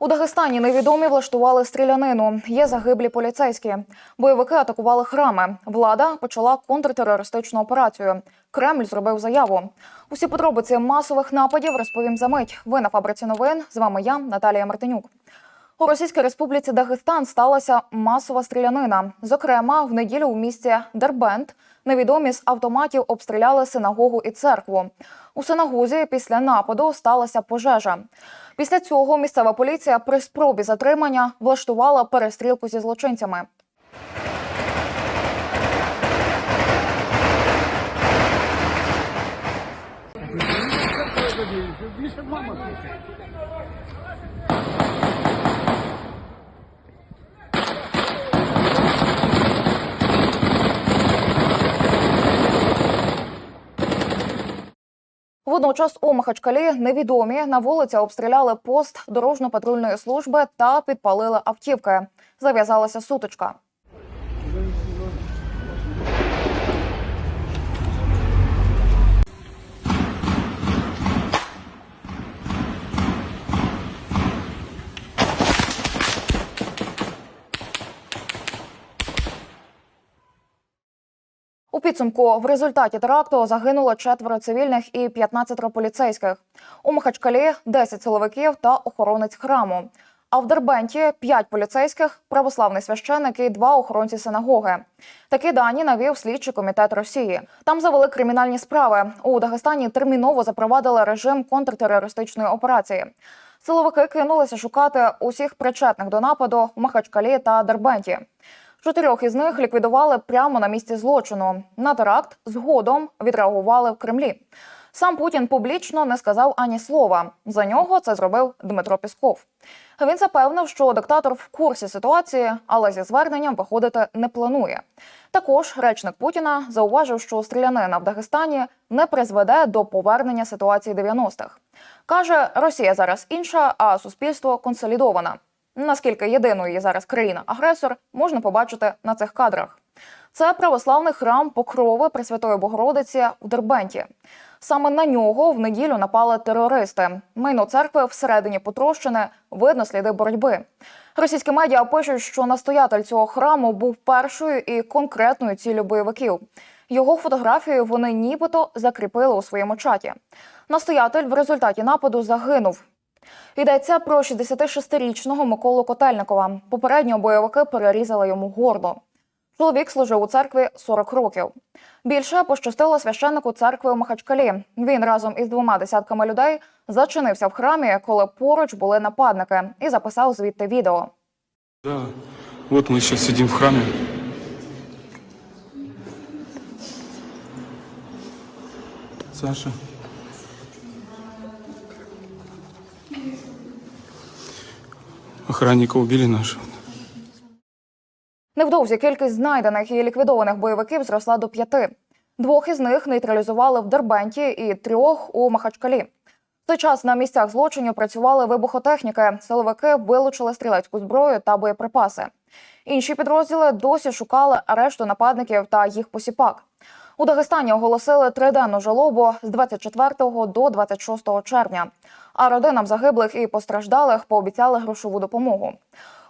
У Дагестані невідомі влаштували стрілянину. Є загиблі поліцейські. Бойовики атакували храми. Влада почала контртерористичну операцію. Кремль зробив заяву. Усі подробиці масових нападів розповім за мить. Ви на фабриці новин. З вами я, Наталія Мартинюк. У Російській Республіці Дагестан сталася масова стрілянина. Зокрема, в неділю у місті Дербент невідомі з автоматів обстріляли синагогу і церкву. У синагозі після нападу сталася пожежа. Після цього місцева поліція при спробі затримання влаштувала перестрілку зі злочинцями. Водночас у Махачкалі невідомі на вулиці обстріляли пост дорожньо-патрульної служби та підпалили автівки. Зав'язалася сутичка. У підсумку в результаті теракту загинуло четверо цивільних і 15 поліцейських. У Махачкалі 10 силовиків та охоронець храму. А в Дербенті 5 поліцейських, православний священик і два охоронці синагоги. Такі дані навів слідчий комітет Росії. Там завели кримінальні справи. У Дагестані терміново запровадили режим контртерористичної операції. Силовики кинулися шукати усіх причетних до нападу в Махачкалі та Дербенті. Чотирьох із них ліквідували прямо на місці злочину. На теракт згодом відреагували в Кремлі. Сам Путін публічно не сказав ані слова. За нього це зробив Дмитро Пісков. Він запевнив, що диктатор в курсі ситуації, але зі зверненням виходити не планує. Також речник Путіна зауважив, що стрілянина в Дагестані не призведе до повернення ситуації 90-х. Каже, Росія зараз інша, а суспільство консолідована. Наскільки єдиною є зараз країна-агресор, можна побачити на цих кадрах. Це православний храм Покрови Пресвятої Богородиці в Дербенті. Саме на нього в неділю напали терористи. Майно церкви всередині потрощене, видно сліди боротьби. Російські медіа пишуть, що настоятель цього храму був першою і конкретною ціллю бойовиків. Його фотографію вони нібито закріпили у своєму чаті. Настоятель в результаті нападу загинув. Йдеться про 66-річного Миколу Котельникова. Попередньо бойовики перерізали йому горло. Чоловік служив у церкві 40 років. Більше пощастило священнику церкви у Махачкалі. Він разом із двома десятками людей зачинився в храмі, коли поруч були нападники, і записав звідти відео. Да, вот мы сейчас сидим в храме. Саша. Охранника убили нашего. Невдовзі кількість знайдених і ліквідованих бойовиків зросла до п'яти. Двох із них нейтралізували в Дербенті і трьох у Махачкалі. В той час на місцях злочинів працювали вибухотехніки, силовики вилучили стрілецьку зброю та боєприпаси. Інші підрозділи досі шукали арешту нападників та їх посіпак. У Дагестані оголосили триденну жалобу з 24 до 26 червня. А родинам загиблих і постраждалих пообіцяли грошову допомогу.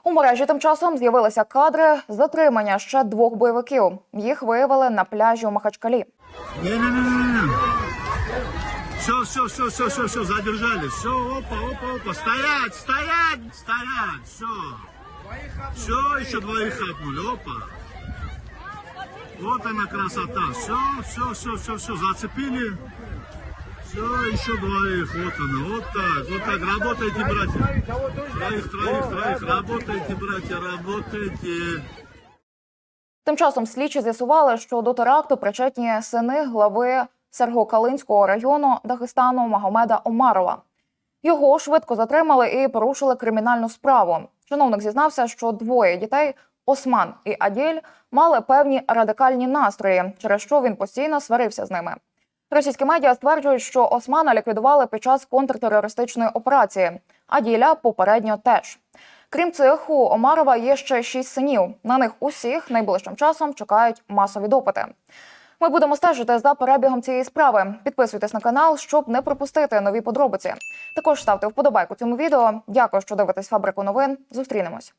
У мережі тим часом з'явилися кадри затримання ще двох бойовиків. Їх виявили на пляжі у Махачкалі. Все, все, все, все, все, все, задержали. Все, опа, опа, опа. Стоять, стоять, стоять. Все. Все, еще двоих хапнули. Опа. Вот она красота. Все, все, все, все, все. Зацепили. Все, еще двоих. Вот она, вот так. Вот так. Работайте, братья. Троих, троих, троих. Работайте, братья, работайте. Тим часом слідчі з'ясували, що до теракту причетні сини глави Сергокалинського району Дагестану Магомеда Омарова. Його швидко затримали і порушили кримінальну справу. Чиновник зізнався, що двоє дітей Осман і Аділь мали певні радикальні настрої, через що він постійно сварився з ними. Російські медіа стверджують, що Османа ліквідували під час контртерористичної операції, а діля попередньо теж. Крім цих, у Омарова є ще шість синів. На них усіх найближчим часом чекають масові допити. Ми будемо стежити за перебігом цієї справи. Підписуйтесь на канал, щоб не пропустити нові подробиці. Також ставте вподобайку цьому відео. Дякую, що дивитесь фабрику новин. Зустрінемось.